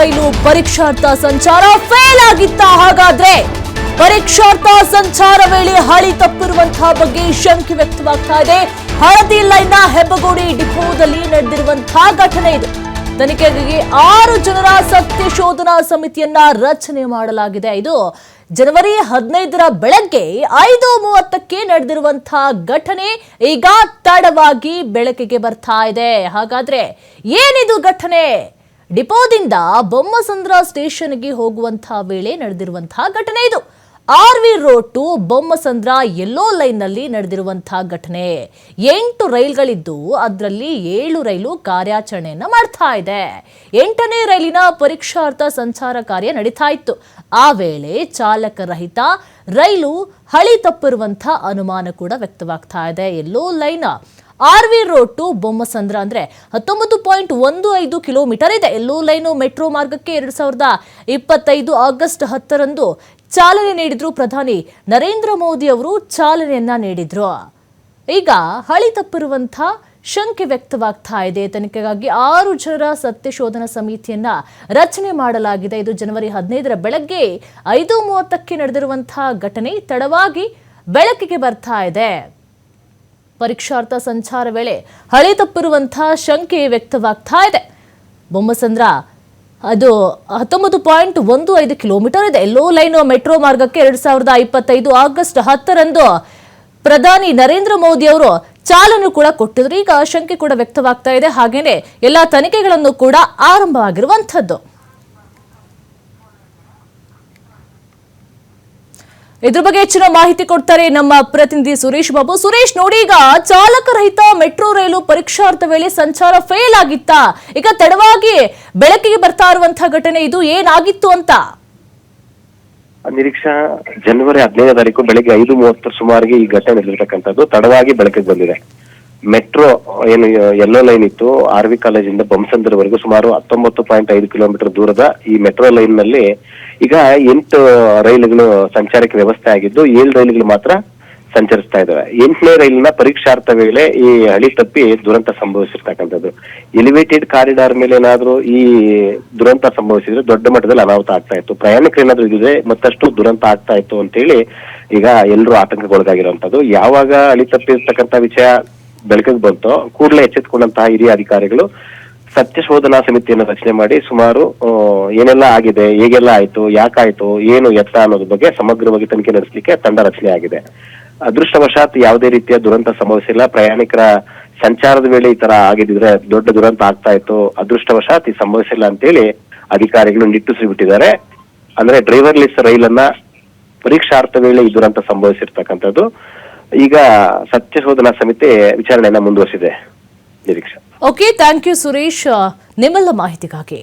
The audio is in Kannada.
ರೈಲು ಪರೀಕ್ಷಾರ್ಥ ಸಂಚಾರ ಫೇಲ್ ಆಗಿತ್ತ? ಹಾಗಾದ್ರೆ ಪರೀಕ್ಷಾರ್ಥ ಸಂಚಾರ ವೇಳೆ ಹಳಿ ತಪ್ಪಿರುವಂತಹ ಬಗ್ಗೆ ಶಂಕೆ ವ್ಯಕ್ತವಾಗ್ತಾ ಇದೆ. ಹಳದಿ ಲೈನ್ನ ಹೆಬ್ಬಗೋಡಿ ಡಿಪೋದಲ್ಲಿ ನಡೆದಿರುವಂತಹ ಘಟನೆ ಇದು. ತನಿಖೆಗಾಗಿ ಆರು ಜನರ ಸತ್ಯ ಶೋಧನಾ ಸಮಿತಿಯನ್ನ ರಚನೆ ಮಾಡಲಾಗಿದೆ ಇದು. ಜನವರಿ ಹದಿನೈದರ ಬೆಳಗ್ಗೆ ಐದು ಮೂವತ್ತಕ್ಕೆ ನಡೆದಿರುವಂತಹ ಘಟನೆ ಈಗ ತಡವಾಗಿ ಬೆಳಕಿಗೆ ಬರ್ತಾ ಇದೆ. ಹಾಗಾದ್ರೆ ಏನಿದು ಘಟನೆ? ಡಿಪೋದಿಂದ ಬೊಮ್ಮಸಂದ್ರ ಸ್ಟೇಷನ್ಗೆ ಹೋಗುವಂತಹ ವೇಳೆ ನಡೆದಿರುವಂತಹ ಘಟನೆ ಇದು. R V road to Bommasandra yellow ಲೈನ್ನಲ್ಲಿ ನಡೆದಿರುವಂತಹ ಘಟನೆ. ಎಂಟು ರೈಲ್ಗಳಿದ್ದು ಅದರಲ್ಲಿ ಏಳು ರೈಲು ಕಾರ್ಯಾಚರಣೆಯನ್ನು ಮಾಡ್ತಾ ಇದೆ. ಎಂಟನೇ ರೈಲಿನ ಪರೀಕ್ಷಾರ್ಥ ಸಂಚಾರ ಕಾರ್ಯ ನಡೀತಾ ಇತ್ತು. ಆ ವೇಳೆ ಚಾಲಕರಹಿತ ರೈಲು ಹಳಿ ತಪ್ಪಿರುವಂತಹ ಅನುಮಾನ ಕೂಡ ವ್ಯಕ್ತವಾಗ್ತಾ ಇದೆ. Yellow line R V road to Bommasandra ಅಂದ್ರೆ ಹತ್ತೊಂಬತ್ತು ಪಾಯಿಂಟ್ ಒಂದು ಐದು ಕಿಲೋಮೀಟರ್ ಇದೆ. ಎಲ್ಲೋ ಲೈನು ಮೆಟ್ರೋ ಮಾರ್ಗಕ್ಕೆ ಎರಡು ಸಾವಿರದ ಇಪ್ಪತ್ತೈದು ಆಗಸ್ಟ್ ಹತ್ತರಂದು ಚಾಲನೆ ನೀಡಿದ್ರು ಪ್ರಧಾನಿ ನರೇಂದ್ರ ಮೋದಿ ಅವರು ಚಾಲನೆಯನ್ನ ನೀಡಿದ್ರು. ಈಗ ಹಳಿ ತಪ್ಪಿರುವಂಥ ಶಂಕೆ ವ್ಯಕ್ತವಾಗ್ತಾ ಇದೆ. ತನಿಖೆಗಾಗಿ ಆರು ಜನರ ಸತ್ಯ ಶೋಧನಾ ಸಮಿತಿಯನ್ನ ರಚನೆ ಮಾಡಲಾಗಿದೆ. ಇದು ಜನವರಿ ಹದಿನೈದರ ಬೆಳಗ್ಗೆ ಐದು ಮೂವತ್ತಕ್ಕೆ ನಡೆದಿರುವಂತಹ ಘಟನೆ ತಡವಾಗಿ ಬೆಳಕಿಗೆ ಬರ್ತಾ ಇದೆ. ಪರೀಕ್ಷಾರ್ಥ ಸಂಚಾರ ವೇಳೆ ಹಳಿ ತಪ್ಪಿರುವಂತಹ ಶಂಕೆ ವ್ಯಕ್ತವಾಗ್ತಾ ಇದೆ. ಬೊಮ್ಮಸಂದ್ರ, ಅದು ಹತ್ತೊಂಬತ್ತು ಪಾಯಿಂಟ್ ಒಂದು ಐದು ಕಿಲೋಮೀಟರ್ ಇದೆ. ಲೋ ಲೈನ್ ಮೆಟ್ರೋ ಮಾರ್ಗಕ್ಕೆ ಎರಡ್ ಸಾವಿರದ ಇಪ್ಪತ್ತೈದು ಆಗಸ್ಟ್ ಹತ್ತರಂದು ಪ್ರಧಾನಿ ನರೇಂದ್ರ ಮೋದಿ ಅವರು ಚಾಲನೆ ಕೂಡ ಕೊಟ್ಟಿದ್ರು. ಈಗ ಶಂಕೆ ಕೂಡ ವ್ಯಕ್ತವಾಗ್ತಾ ಇದೆ. ಹಾಗೆಯೇ ಎಲ್ಲಾ ತನಿಖೆಗಳನ್ನು ಕೂಡ ಆರಂಭವಾಗಿರುವಂಥದ್ದು ಇದ್ರ ಬಗ್ಗೆ ಹೆಚ್ಚಿನ ಮಾಹಿತಿ ಕೊಡ್ತಾರೆ ನಮ್ಮ ಪ್ರತಿನಿಧಿ ಸುರೇಶ್ ಬಾಬು. ಸುರೇಶ್ ನೋಡಿ ಈಗ ಚಾಲಕರಹಿತ ಮೆಟ್ರೋ ರೈಲು ಪರೀಕ್ಷಾರ್ಥ ವೇಳೆ ಸಂಚಾರ ಫೇಲ್ ಆಗಿತ್ತ? ಈಗ ತಡವಾಗಿ ಬೆಳಕಿಗೆ ಬರ್ತಾ ಇರುವಂತಹ ಘಟನೆ ಇದು, ಏನಾಗಿತ್ತು ಅಂತ? ನಿರೀಕ್ಷಾ, ಜನವರಿ ಹದಿನೈದನೇ ತಾರೀಕು ಬೆಳಗ್ಗೆ ಐದು ಮೂವತ್ತು ಸುಮಾರಿಗೆ ಈ ಘಟನೆ ನಡೆದಿರ್ತಕ್ಕಂಥದ್ದು ತಡವಾಗಿ ಬೆಳಕಿಗೆ ಬಂದಿದೆ. ಮೆಟ್ರೋ, ಏನು ಯೆಲ್ಲೋ ಲೈನ್ ಇತ್ತು. ಆರ್ ವಿ ಕಾಲೇಜಿಂದ ಬೊಮ್ಮಸಂದ್ರವರೆಗೂ ಸುಮಾರು ಹತ್ತೊಂಬತ್ತು ಪಾಯಿಂಟ್ ಐದು ಕಿಲೋಮೀಟರ್ ದೂರದ ಈ ಮೆಟ್ರೋ ಲೈನ್ನಲ್ಲಿ ಈಗ ಎಂಟು ರೈಲುಗಳು ಸಂಚಾರಕ್ಕೆ ವ್ಯವಸ್ಥೆ ಆಗಿದ್ದು ಏಳು ರೈಲುಗಳು ಮಾತ್ರ ಸಂಚರಿಸ್ತಾ ಇದ್ದಾವೆ ಎಂಟನೇ ರೈಲಿನ ಪರೀಕ್ಷಾರ್ಥ ವೇಳೆ ಈ ಹಳಿ ತಪ್ಪಿ ದುರಂತ ಸಂಭವಿಸಿರ್ತಕ್ಕಂಥದ್ದು. ಎಲಿವೇಟೆಡ್ ಕಾರಿಡಾರ್ ಮೇಲೆ ಏನಾದ್ರೂ ಈ ದುರಂತ ಸಂಭವಿಸಿದ್ರೆ ದೊಡ್ಡ ಮಟ್ಟದಲ್ಲಿ ಅನಾಹುತ ಆಗ್ತಾ ಇತ್ತು. ಪ್ರಯಾಣಿಕರು ಏನಾದರೂ ಇದ್ರೆ ಮತ್ತಷ್ಟು ದುರಂತ ಆಗ್ತಾ ಇತ್ತು ಅಂತೇಳಿ ಈಗ ಎಲ್ಲರೂ ಆತಂಕಗೊಳಗಾಗಿರುವಂತದ್ದು ಯಾವಾಗ ಹಳಿ ತಪ್ಪಿರ್ತಕ್ಕಂಥ ವಿಷಯ ಬೆಳಕಿಗೆ ಬಂತೋ, ಕೂಡಲೇ ಎಚ್ಚೆತ್ತುಕೊಂಡಂತಹ ಹಿರಿಯ ಅಧಿಕಾರಿಗಳು ಸತ್ಯ ಶೋಧನಾ ಸಮಿತಿಯನ್ನು ರಚನೆ ಮಾಡಿ ಸುಮಾರು ಏನೆಲ್ಲ ಆಗಿದೆ, ಹೇಗೆಲ್ಲ ಆಯ್ತು, ಯಾಕಾಯ್ತು, ಏನು ಎತ್ತ ಅನ್ನೋದ್ರ ಬಗ್ಗೆ ಸಮಗ್ರವಾಗಿ ತನಿಖೆ ನಡೆಸಲಿಕ್ಕೆ ತಂಡ ರಚನೆ ಆಗಿದೆ. ಅದೃಷ್ಟವಶಾತ್ ಯಾವುದೇ ರೀತಿಯ ದುರಂತ ಸಂಭವಿಸಿಲ್ಲ. ಪ್ರಯಾಣಿಕರ ಸಂಚಾರದ ವೇಳೆ ಈ ತರ ಆಗಿದ್ರೆ ದೊಡ್ಡ ದುರಂತ ಆಗ್ತಾ ಇತ್ತು. ಅದೃಷ್ಟವಶಾತ್ ಈ ಸಂಭವಿಸಿಲ್ಲ ಅಂತೇಳಿ ಅಧಿಕಾರಿಗಳು ನಿಟ್ಟುಸಿ ಬಿಟ್ಟಿದ್ದಾರೆ. ಅಂದ್ರೆ ಡ್ರೈವರ್ಲೆಸ್ ರೈಲನ್ನ ಪರೀಕ್ಷಾರ್ಥ ವೇಳೆ ಈ ದುರಂತ ಸಂಭವಿಸಿರ್ತಕ್ಕಂಥದ್ದು. ಈಗ ಸತ್ಯ ಶೋಧನಾ ಸಮಿತಿ ವಿಚಾರಣೆಯನ್ನ ಮುಂದುವರಿಸಿದೆ. Nireeksha. Okay thank you Suresh ನಿಮ್ಮೆಲ್ಲ ಮಾಹಿತಿಗಾಗಿ